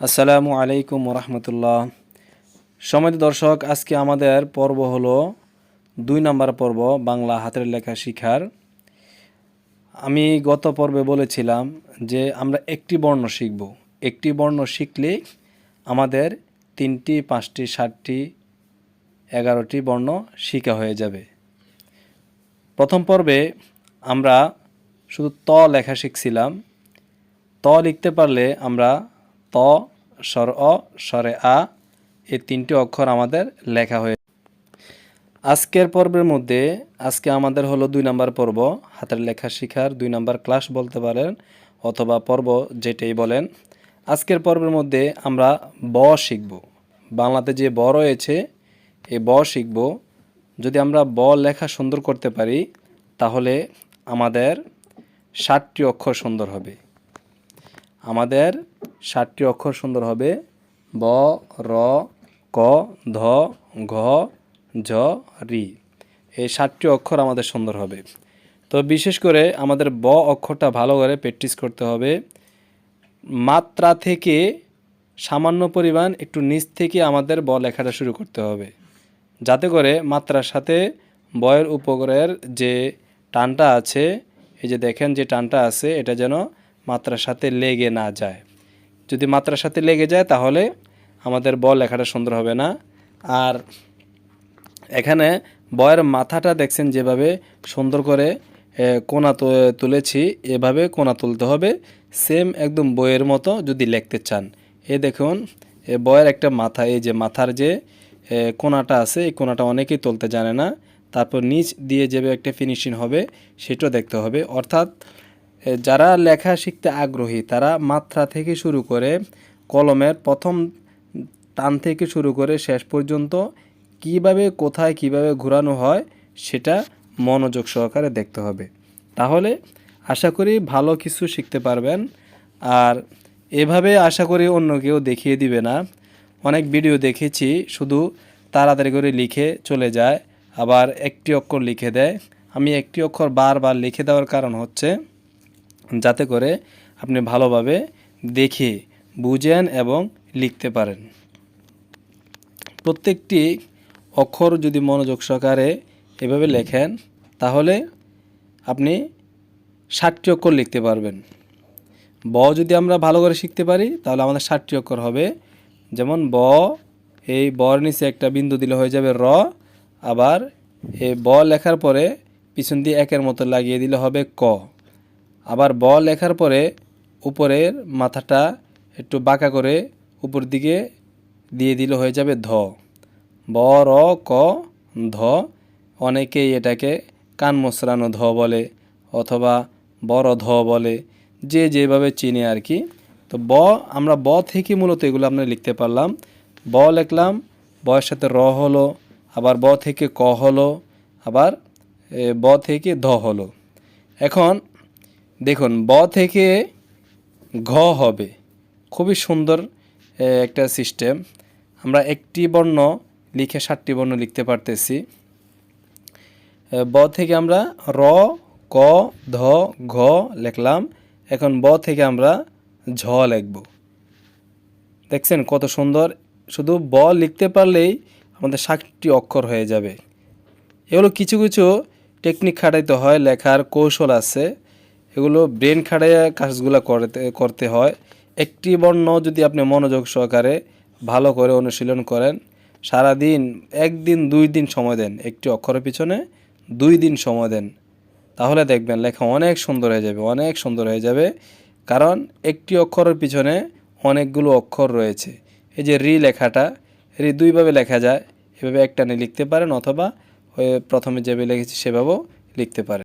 আসসালামু আলাইকুম রহমতুল্লাহ সমিত দর্শক, আজকে আমাদের পর্ব হলো দুই নম্বর পর্ব, বাংলা হাতের লেখা শিখার। আমি গত পর্বে বলেছিলাম যে আমরা একটি বর্ণ শিখব। একটি বর্ণ শিখলে আমাদের তিনটি, পাঁচটি, সাতটি, এগারোটি বর্ণ শিখা হয়ে যাবে। প্রথম পর্বে আমরা শুধু ত লেখা শিখছিলাম। ত লিখতে পারলে আমরা ত, স্বর, অ, স্বরে আ এই তিনটি অক্ষর আমাদের লেখা হয়ে আজকের পর্বের মধ্যে, আজকে আমাদের হলো দুই নাম্বার পর্ব, হাতের লেখা শিখার দুই নাম্বার ক্লাস বলতে পারেন অথবা পর্ব যেটাই বলেন। আজকের পর্বের মধ্যে আমরা ব শিখব। বাংলাতে যে ব রয়েছে এই ব শিখব। যদি আমরা ব লেখা সুন্দর করতে পারি, তাহলে আমাদের ষাটটি অক্ষর সুন্দর হবে। আমাদের ষাটটি অক্ষর সুন্দর হবে। ব, র, ক, ধ, ঘ, ঝ, রি। এই ষাটটি অক্ষর আমাদের সুন্দর হবে। তো বিশেষ করে আমাদের ব অক্ষরটা ভালো করে প্র্যাকটিস করতে হবে। মাত্রা থেকে সামান্য পরিমাণ একটু নিচ থেকে আমাদের ব লেখাটা শুরু করতে হবে। যাতে করে মাত্রার সাথে বয়ের উপরের যে টানটা আছে, এই যে দেখেন যে টানটা আছে, এটা যেন মাত্রার সাথে লেগে না যায়। যদি মাত্রার সাথে লেগে যায়, তাহলে আমাদের ব লেখাটা সুন্দর হবে না। আর এখানে বয়ের মাথাটা দেখছেন যেভাবে সুন্দর করে কোনা তুলেছি, এভাবে কোনা তুলতে হবে। সেম একদম বইয়ের মতো যদি লিখতে চান। এ দেখুন, এ বয়ের একটা মাথা, এই যে মাথার যে কোনাটা আছে, এই কোনাটা অনেকেই তুলতে জানে না। তারপর নিচ দিয়ে যেভাবে একটা ফিনিশিং হবে, সেটাও দেখতে হবে। অর্থাৎ যারা লেখা শিখতে আগ্রহী, তারা মাত্রা থেকে শুরু করে কলমের প্রথম টান থেকে শুরু করে শেষ পর্যন্ত কীভাবে কোথায় কীভাবে ঘোরানো হয়, সেটা মনোযোগ সহকারে দেখতে হবে। তাহলে আশা করি ভালো কিছু শিখতে পারবেন। আর এভাবে আশা করি অন্য কেউ দেখিয়ে দিবে না। অনেক ভিডিও দেখেছি, শুধু তাড়াতাড়ি করে লিখে চলে যায়, আবার একটি অক্ষর লিখে দেয়। আমি একটি অক্ষর বারবার লিখে দেওয়ার কারণ হচ্ছে যাতে করে আপনি ভালোভাবে দেখে, বুঝেন এবং লিখতে পারেন। প্রত্যেকটি অক্ষর যদি মনোযোগ সহকারে এভাবে লেখেন, তাহলে আপনি ষাটটি অক্ষর লিখতে পারবেন। ব যদি আমরা ভালো করে শিখতে পারি, তাহলে আমাদের ষাটটি অক্ষর হবে। যেমন, ব, এই বর নিচে একটা বিন্দু দিলে হয়ে যাবে র। আবার এই ব লেখার পরে পিছন দিয়ে একের মতো লাগিয়ে দিলে হবে ক। আবার ব লেখার পরে উপরের মাথাটা একটু বাঁকা করে উপর দিকে দিয়ে দিলে হয়ে যাবে ধ। ব, র, ক, ধ। অনেকেই এটাকে কান মোসরানো ধ বলে অথবা বড় ধ বলে, যে যেভাবে চিনে আর কি। তো ব, আমরা ব থেকে মূলত এগুলো আমরা লিখতে পারলাম। ব লিখলাম, বয়ের সাথে র হলো, আবার ব থেকে ক হলো, আবার ব থেকে ধ হলো। এখন দেখুন, ব থেকে ঘ হবে। খুবই সুন্দর একটা সিস্টেম আমরা একটি বর্ণ লিখে সাতটি বর্ণ লিখতে পারতেছি। ব থেকে আমরা র, ক, ধ, ঘ লিখলাম। এখন ব থেকে আমরা ঝ লিখব। দেখছেন কত সুন্দর? শুধু ব লিখতে পারলেই আমাদের সাতটি অক্ষর হয়ে যাবে। এগুলো কিছু কিছু টেকনিক খাটাইতে হয়, লেখার কৌশল আছে। এগুলো ব্রেন খাটাইয়া কাজগুলো করতে করতে হয়। একটি বর্ণ যদি আপনি মনোযোগ সহকারে ভালো করে অনুশীলন করেন সারা দিন একদিন, দুই দিন সময় দেন। একটি অক্ষরের পিছনে দুই দিন সময় দেন। তাহলে দেখবেন লেখা অনেক সুন্দর হয়ে যাবে, অনেক সুন্দর হয়ে যাবে। কারণ একটি অক্ষরের পিছনে অনেকগুলো অক্ষর রয়েছে। এই যে রি লেখাটা, রি দুইভাবে লেখা যায়। এভাবে একটানে লিখতে পারেন অথবা প্রথমে যেভাবে লিখেছি সেভাবেও লিখতে পারেন।